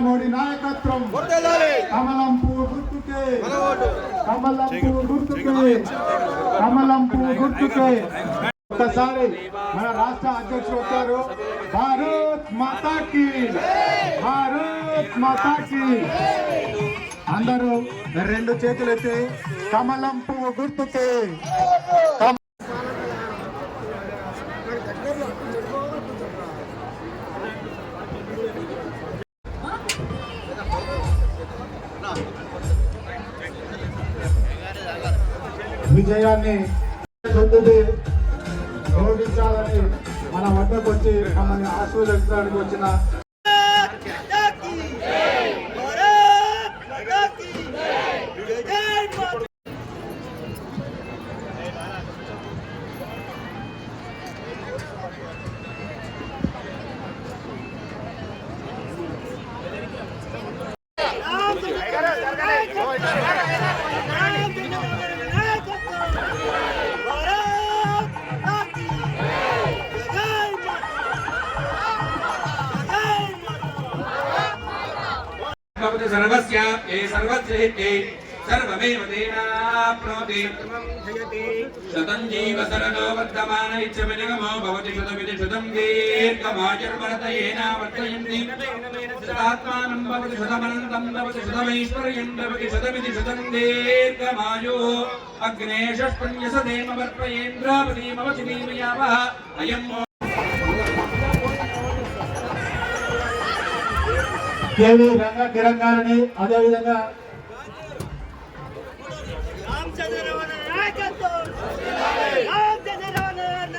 మోడీ నాయకత్వం. కమలం పువ్వు గుర్తుకే. కమలం పువ్వు గుర్తుకే. కమలం పువ్వు గుర్తుకే. ఒకసారి మన రాష్ట్ర అధ్యక్షుడు వచ్చారు. భారత్ మాతాకి భారత్ మాతాకి అందరూ రెండు చేతులు ఎత్తి కమలం పువ్వు గుర్తుకే. విజయాన్ని పొందుది ఓడించాలని మన వద్దకు వచ్చి మమ్మల్ని ఆశీర్వదించడానికి వచ్చిన सर्वस्य ये सर्वस्य सर्वमेव तेनाप्नोति शतं जीव शरदो वर्धमान इच्छमिनिगमो भवति शतमिति शतं दीर्घमायुर्भरत येनावर्तयन्ति शतात्मानं भवति शतमनन्तं भवति शतमैश्वर्यं भवति शतमिति शतं दीर्घमायुः अग्ने षष्पन्यसदेमवर्पयेन्द्रावतीमवति देवयावः अयं కేవి రంగ కిరణ్ గారిని అదేవిధంగా రామచంద్రరావు నాయకత్వం రామచంద్రరావు రెడ్డి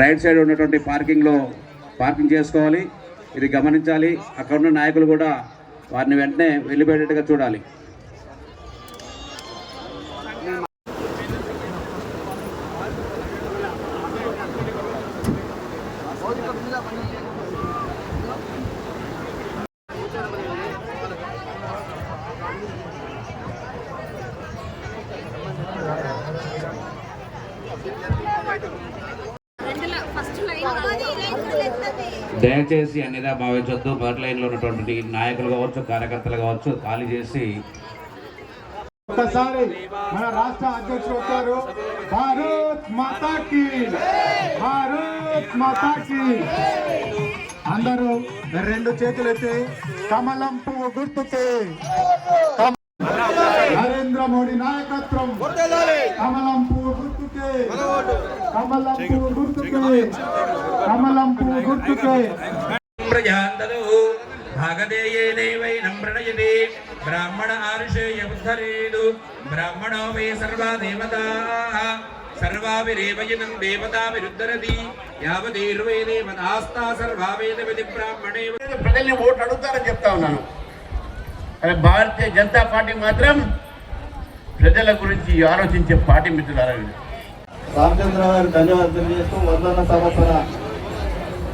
రైట్ సైడ్ ఉన్నటువంటి పార్కింగ్లో పార్కింగ్ చేసుకోవాలి. ఇది గమనించాలి. అక్కడ ఉన్న నాయకులు కూడా వారిని వెంటనే వెళ్ళిపోయేటట్టుగా చూడాలి. దయచేసి అన్నిదా భావించొద్దు. మొదటి లైన్లో ఉన్నటువంటి నాయకులు కావచ్చు కార్యకర్తలు కావచ్చు ఖాళీ చేసి ఒకసారి మన రాష్ట్ర అధ్యక్షుడు వచ్చారు. భారత్ మాతాకి భారత్ మాతాకి అందరూ రెండు చేతులు ఎత్తి కమలం పువ్వు గుర్తుకే. నరేంద్ర మోడీ నాయకత్వం. కమలం పువ్వు గుర్తుకే. కమలం పువ్వు గుర్తుకే. గుర్తుకే. భాగదేయేనైవైనం ప్రణయతే బ్రాహ్మణ ఆరుషేయ ఉద్ధరేదు బ్రాహ్మణో వై సర్వా దేవతాః. సర్వావిరేవయనం దేవతా విరుద్ధరతి. యావదీర్వై దేవతాస్తా బ్రాహ్మణే ప్రజల్ని ఓట్లు అడుగుతారని చెప్తా ఉన్నాను. కానీ భారతీయ జనతా పార్టీ మాత్రం ప్రజల గురించి ఆలోచించే పార్టీ మిత్రులారా వీళ్ళు. రామచంద్రరావు గారికి ధన్యవాదాలు తెలియజేస్తూ వందన సంవత్సర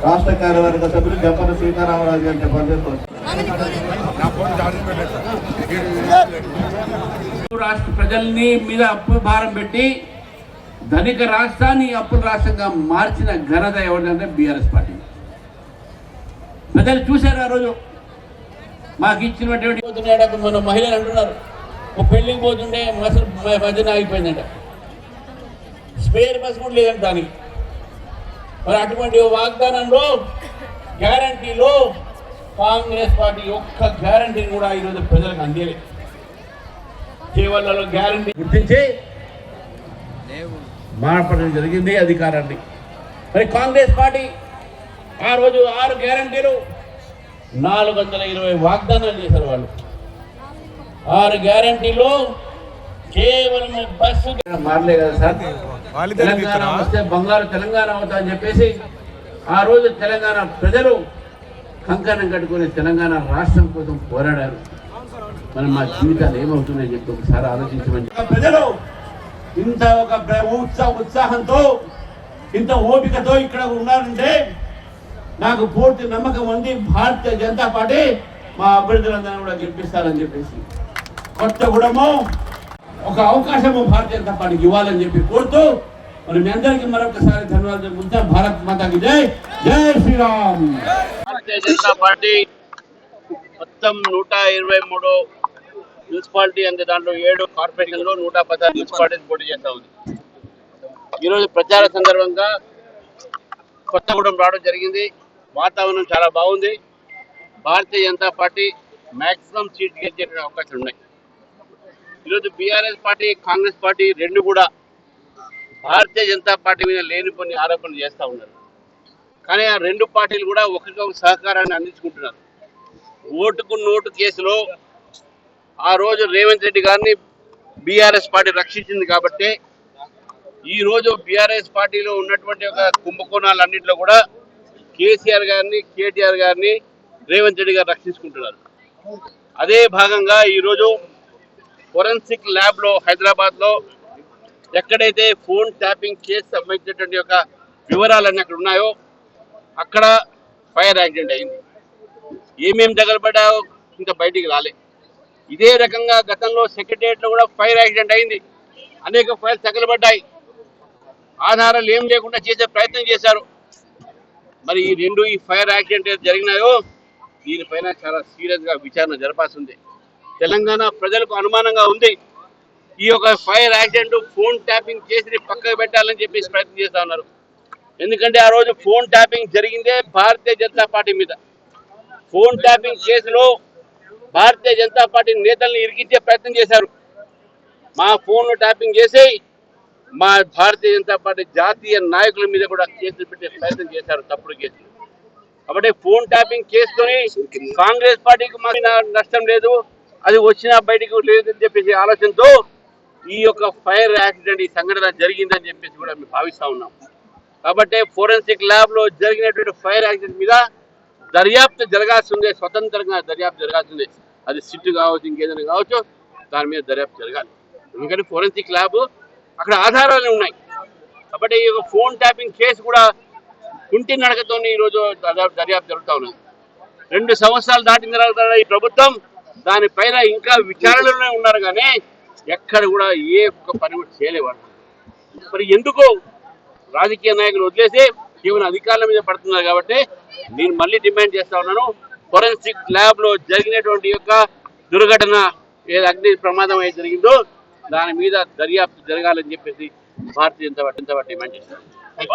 రాష్ట్ర కార్యవర్గ సభ్యులు జంపన సీతారామరాజు గారిని పనిచేస్తారు రాష్ట్ర ప్రజల్ని మీద అప్పు భారం పెట్టి ధనిక రాష్ట్రాన్ని అప్పుల రాష్ట్రంగా మార్చిన ఘనత ఎవరిదంటే బీఆర్ఎస్ పార్టీ. ప్రజలు చూశారు ఆ రోజు. మాకు ఇచ్చినటువంటి పోతున్నాడు మన మహిళలు అంటున్నారు. ఒక పెళ్ళికి పోతుంటే మసలు మధ్యన ఆగిపోయిందంట. స్పేర్ బస్ కూడా లేదంట దానికి. మరి అటువంటి వాగ్దానంలో గ్యారంటీలో కాంగ్రెస్ పార్టీ ఒక్క గ్యారంటీని కూడా ఈరోజు ప్రజలకు అందేలేదు కేవలం గ్యారంటీ గుర్తించి మార్పడం జరిగింది అధికారాన్ని. మరి కాంగ్రెస్ పార్టీ ఆ రోజు ఆరు గ్యారంటీలు నాలుగు వందల ఇరవై వాగ్దానాలు చేశారు వాళ్ళు. ఆరు గ్యారంటీలో కేవలం బస్సు మారలే కదా సార్. తెలంగాణ వస్తే బంగారు తెలంగాణ అవుతా అని చెప్పేసి ఆ రోజు తెలంగాణ ప్రజలు కంకణం కట్టుకుని తెలంగాణ రాష్ట్రం కోసం పోరాడారు. మరి మా జీవితాలు ఏమవుతున్నాయని చెప్పి ఒకసారి ఆలోచించమని. ప్రజలు ఇంత ఒక ఉత్సాహంతో ఇంత ఓపికతో ఇక్కడ ఉన్నారంటే నాకు పూర్తి నమ్మకం ఉంది. భారతీయ జనతా పార్టీ మా అభ్యర్థులందరూ కూడా గెలిపిస్తారని చెప్పేసి. కొత్తగూడెము ఒక అవకాశము భారతీయ జనతా పార్టీకి ఇవ్వాలని చెప్పి కోరుతూ మరి మీ అందరికీ మరొకసారి ధన్యవాదాలు చెప్పుకుంటా భారత్ మాతాకి జై. జై శ్రీరామ్. భారతీయ జనతా పార్టీ మొత్తం నూట ఇరవై మూడు మున్సిపాలిటీ అంటే దాంట్లో ఏడు కార్పొరేషన్లో నూట పదహారు మున్సిపాలిటీస్ పోటీ చేస్తా ఉంది. ఈరోజు ప్రచార సందర్భంగా కొత్తగూడెం రావడం జరిగింది. వాతావరణం చాలా బాగుంది. Bharatiya Janata Party maximum seat గెలిచే అవకాశాలు ఉన్నాయి. ఈరోజు బీఆర్ఎస్ పార్టీ కాంగ్రెస్ పార్టీ రెండు కూడా భారతీయ జనతా పార్టీ మీద లేని కొన్ని ఆరోపణలు చేస్తూ ఉన్నారు. కానీ ఆ రెండు పార్టీలు కూడా ఒకరికొక సహకారాన్ని అందించుకుంటున్నారు. ఓటుకు నోటు కేసులో ఆ రోజు రేవంత్ రెడ్డి గారిని బీఆర్ఎస్ పార్టీ రక్షించింది కాబట్టి ఈ రోజు బీఆర్ఎస్ పార్టీలో ఉన్నటువంటి ఒక కుంభకోణాలన్నింటిలో కూడా కేసీఆర్ గారిని కేటీఆర్ గారిని రేవంత్ రెడ్డి గారు రక్షించుకుంటున్నారు. అదే భాగంగా ఈరోజు ఫోరెన్సిక్ ల్యాబ్లో హైదరాబాద్లో ఎక్కడైతే ఫోన్ ట్యాపింగ్ కేసు సంబంధించినటువంటి యొక్క వివరాలన్నీ అక్కడ ఉన్నాయో అక్కడ ఫైర్ యాక్సిడెంట్ అయింది. ఏమేమి తగలబడ్డాయో ఇంకా బయటికి రాలే. ఇదే రకంగా గతంలో సెక్రటరియట్లో కూడా ఫైర్ యాక్సిడెంట్ అయింది. అనేక ఫైర్స్ తగలబడ్డాయి. ఆధారాలు ఏం లేకుండా చేసే ప్రయత్నం చేశారు. మరి ఈ రెండు ఈ ఫైర్ యాక్సిడెంట్ ఏది జరిగినాయో దీనిపైన చాలా సీరియస్గా విచారణ జరపాల్సి ఉంది. తెలంగాణ ప్రజలకు అనుమానంగా ఉంది. ఈ యొక్క ఫైర్ యాక్సిడెంట్ ఫోన్ ట్యాపింగ్ కేసుని పక్కకు పెట్టాలని చెప్పేసి ప్రయత్నం చేస్తా ఉన్నారు. ఎందుకంటే ఆ రోజు ఫోన్ ట్యాపింగ్ జరిగిందే భారతీయ జనతా పార్టీ మీద. ఫోన్ ట్యాపింగ్ కేసులో భారతీయ జనతా పార్టీ నేతల్ని ఇరికించే ప్రయత్నం చేశారు. మా ఫోన్లు ట్యాపింగ్ చేసి మా భారతీయ జనతా పార్టీ జాతీయ నాయకుల మీద కూడా కేసులు పెట్టే ప్రయత్నం చేశారు తప్పుడు కేసులు. కాబట్టి ఫోన్ ట్యాపింగ్ కేసుతోని కాంగ్రెస్ పార్టీకి మాకు నష్టం లేదు. అది వచ్చినా బయటకు లేదని చెప్పేసి ఆలోచనతో ఈ యొక్క ఫైర్ యాక్సిడెంట్ ఈ సంఘటన జరిగిందని చెప్పేసి కూడా మేము భావిస్తూ ఉన్నాం. కాబట్టి ఫోరెన్సిక్ ల్యాబ్లో జరిగినటువంటి ఫైర్ యాక్సిడెంట్ మీద దర్యాప్తు జరగాల్సిందే స్వతంత్రంగా దర్యాప్తు జరగాల్సిందే. అది సిట్ కావచ్చు ఇంకేదైనా కావచ్చు దాని మీద దర్యాప్తు జరగాలి. ఎందుకంటే ఫోరెన్సిక్ ల్యాబ్ అక్కడ ఆధారాలు ఉన్నాయి. కాబట్టి ఈ యొక్క ఫోన్ ట్యాపింగ్ కేసు కూడా కుంటి నడకతో ఈరోజు దర్యాప్తు జరుగుతూ ఉన్నది. రెండు సంవత్సరాలు దాటిన తర్వాత ఈ ప్రభుత్వం దానిపైన ఇంకా విచారణలోనే ఉన్నారు కానీ ఎక్కడ కూడా ఏ ఒక్క పని కూడా చేయలేవారు. మరి ఎందుకు రాజకీయ నాయకులు వదిలేసి కేవలం అధికారుల మీద పడుతున్నారు కాబట్టి నేను మళ్ళీ డిమాండ్ చేస్తా ఉన్నాను. ఫోరెన్సిక్ ల్యాబ్లో జరిగినటువంటి యొక్క దుర్ఘటన ఏది అగ్ని ప్రమాదం అయితే జరిగిందో దాని మీద దర్యాప్తు జరగాలని చెప్పేసి భారతీయ జనతా పార్టీ డిమాండ్ చేస్తారు